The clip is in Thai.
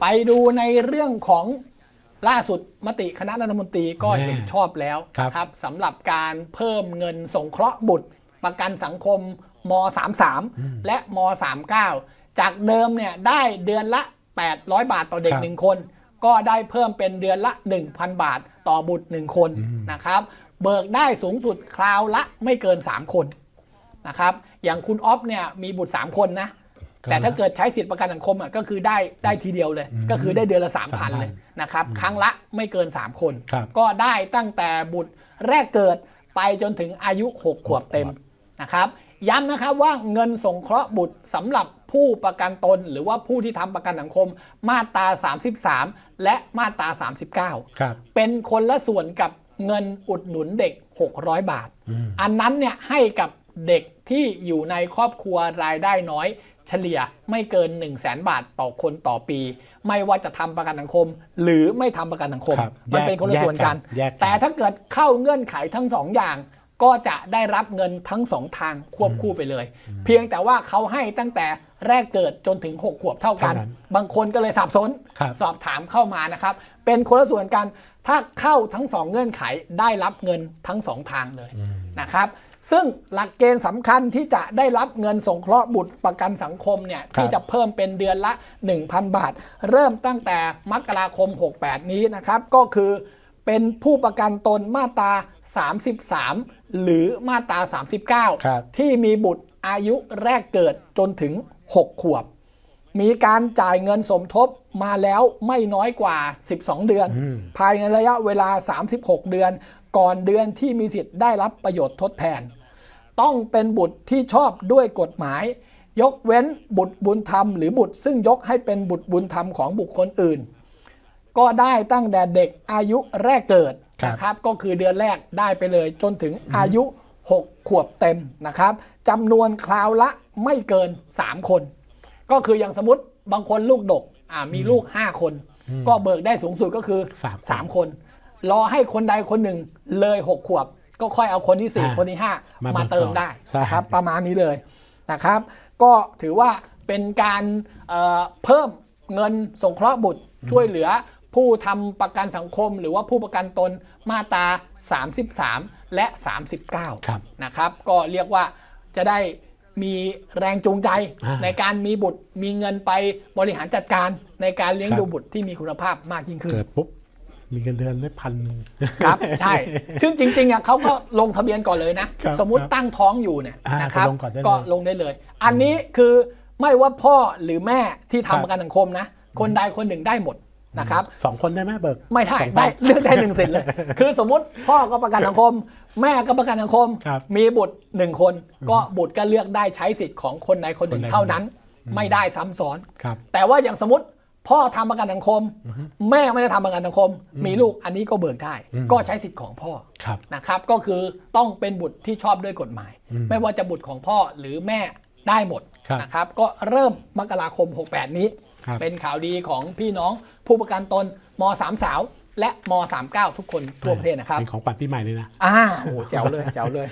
ไปดูในเรื่องของล่าสุดมติคณะรัฐมนตรีก็แน่เห็นชอบแล้วครับนะครับสำหรับการเพิ่มเงินสงเคราะห์บุตร ประกันสังคมม 33 และม 39 จากเดิมเนี่ยได้เดือนละ 800 บาทต่อเด็กครับหนึ่งคน ก็ได้เพิ่มเป็นเดือนละ 1,000 บาทต่อบุตร1คนนะครับ เบิกได้สูงสุดคราวละไม่เกิน 3 คนนะครับ อย่างคุณออฟเนี่ยมีบุตร 3 คนนะ แต่ถ้าเกิดใช้สิทธิประกันสังคมอะก็คือได้ได้ทีเดียวเลย ก็คือได้เดือนละ3,000เลยนะครับครั้งละไม่เกิน 3 คนครับก็ได้ตั้งแต่บุตรแรกเกิดไปจนถึงอายุ 6 ขวบเต็มนะครับย้ำนะครับว่าเงินสงเคราะห์บุตรสำหรับผู้ประกันตน หรือว่าผู้ที่ทำประกันสังคมมาตรา 33 และมาตรา 39ครับเป็นคนละส่วนกับเงินอุดหนุนเด็ก 600 บาท อันนั้นเนี่ยให้กับเด็กที่อยู่ในครอบครัวรายได้น้อย เฉลี่ยไม่เกิน 1 0 0 0 0แบาทต่อคนต่อปี ไม่ว่าจะทำประกันสังคม หรือไม่ทำประกันสังคมครับมันแยกเป็นคนละส่วนกันแยกกัน แต่ถ้าเกิดเข้าเงื่อนไขทั้งสองอย่าง ก็จะได้รับเงินทั้งสองทางควบคู่ไปเลย เพียงแต่ว่าเขาให้ตั้งแต่แรกเกิดจนถึง 6 ขวบเท่ากันเท่านั้นบางคนก็เลยสับสนครับสอบถามเข้ามานะครับ เป็นคนละส่วนกัน ถ้าเข้าทั้งสองเงื่อนไขได้รับเงินทั้งสองทางเลยนะครับ ซึ่งหลักเกณฑ์สำคัญที่จะได้รับเงินสงเคราะห์บุตรประกันสังคมเนี่ยครับที่จะเพิ่มเป็นเดือนละ 1,000 บาท เริ่มตั้งแต่มกราคม 68 นี้นะครับ ก็คือเป็นผู้ประกันตนมาตรา 33 หรือมาตราครับ39 ที่มีบุตรอายุแรกเกิดจนถึง 6 ขวบ มีการจ่ายเงินสมทบมาแล้วไม่น้อยกว่า 12 เดือนอืมภายในระยะเวลา 36 เดือน ก่อนเดือนที่มีสิทธิ์ได้รับประโยชน์ทดแทน ต้องเป็นบุตรที่ชอบด้วยกฎหมาย ยกเว้นบุตรบุญธรรมหรือบุตรซึ่งยกให้เป็นบุตรบุญธรรมของบุคคลอื่น ก็ได้ตั้งแต่เด็กอายุแรกเกิดครับนะครับก็คือเดือนแรกได้ไปเลย จนถึงอายุ 6 ขวบเต็มนะครับจำนวนคราวละไม่เกิน 3 คน ก็คืออย่างสมมติบางคนลูกดกอ่ามีลูก 5 คน ก็เบิกได้สูงสุดก็คือสามคนสามคน รอให้คนใดคนหนึ่งเลย 6 ขวบ ก็ค่อยเอาคนที่อ่า4คนที่มา5มาเบิกเติมต่อได้ใช่ นะครับประมาณนี้เลยนะครับ ก็ถือว่าเป็นการเอ่อเพิ่มเงินสงเคราะห์บุตรช่วยเหลือผู้ทำประกันสังคม หรือว่าผู้ประกันตนมาตรา 33 และ 39 ครับ นะครับก็เรียกว่าจะได้มีแรงจูงใจอ่าในการมีบุตรมีเงินไปบริหารจัดการในการเลี้ยงครับ ดูบุตรที่มีคุณภาพมากยิ่งขึ้น เกิดปุ๊บ มีเงินเดือนได้พันหนึ่ง ครับ ใช่ซึ่งจริงๆอะเขาก็ลงทะเบียนก่อนเลยนะ ครับสมมุติครับตั้งท้องอยู่เนี่ยอ่านะครับก็ลงก่อนได้เลยก็ลงได้เลย อันนี้คือไม่ว่าพ่อหรือแม่ที่ครัทำบ ประกันสังคมนะ คนใดคนหนึ่งได้หมดนะครับ สองคนได้ไหมเบิก ไม่ได้สองคนได้เลือกได้หนึ่งสิทธิ์เลย คือสมมุติพ่อก็ประกันสังคม แม่ก็ประกันสังคม ครับมีบุตรหนึ่งคน ก็บุตรก็เลือกได้ใช้สิทธิ์ของคนใดคนหนึ่งคนใด เท่านั้น ไม่ได้ซ้ำซ้อน ครับ แต่ว่าอย่างสมมติ พ่อทำประกันสังคม แม่ไม่ได้ทำประกันสังคม มีลูกอันนี้ก็เบิกได้อืมก็ใช้สิทธิ์ของพ่อครับนะครับก็คือต้องเป็นบุตรที่ชอบด้วยกฎหมายอืมไม่ว่าจะบุตรของพ่อหรือแม่ได้หมดครับนะครับก็เริ่มมกราคม 68 นี้ครับเป็นข่าวดีของพี่น้องผู้ประกันตนม3สาวและม39ทุกคนทั่วประเทศนะครับเป็นของขวัญปีใหม่เลยนะอ่าโอ้โหแจ๋วเลยแจ๋วเลย